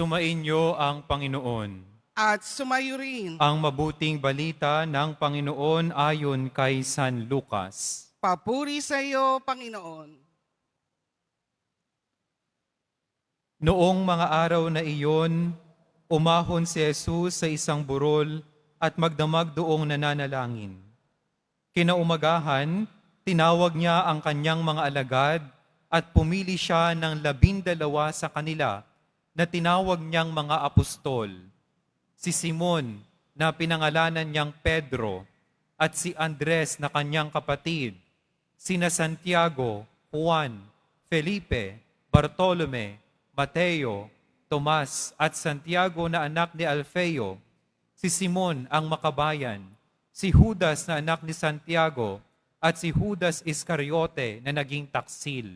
Sumainyo ang Panginoon. at sumayo rin. Ang mabuting balita ng Panginoon ayon kay San Lucas. Papuri sa iyo, Panginoon. Noong mga araw na iyon, umahon si Jesus sa isang burol at magdamag doong nananalangin. Kinaumagahan, tinawag niya ang kanyang mga alagad at pumili siya ng labindalawa sa kanila na tinawag niyang mga apostol. Si Simon na pinangalanan niyang Pedro at si Andres na kanyang kapatid, sina Santiago, Juan, Felipe, Bartolome, Mateo, Tomas at Santiago na anak ni Alfeo, si Simon ang makabayan, si Judas na anak ni Santiago, at si Judas Iscariote na naging taksil.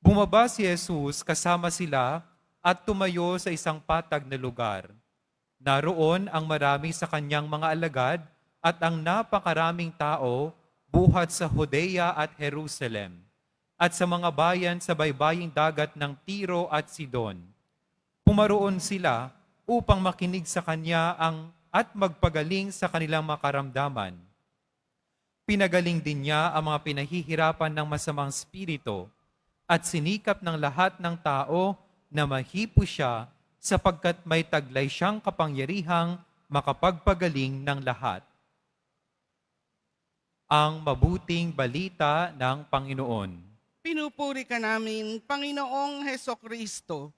Bumaba si Jesus kasama sila at tumayo sa isang patag na lugar. Naroon ang marami sa kanyang mga alagad at ang napakaraming tao buhat sa Judea at Jerusalem at sa mga bayan sa baybaying dagat ng Tiro at Sidon. Pumaroon sila upang makinig sa kanya ang at magpagaling sa kanilang makaramdaman. Pinagaling din niya ang mga pinahihirapan ng masamang spirito at sinikap ng lahat ng tao na mahipo siya sapagkat may taglay siyang kapangyarihang makapagpagaling ng lahat. Ang mabuting balita ng Panginoon. Pinupuri ka namin, Panginoong Heso Kristo.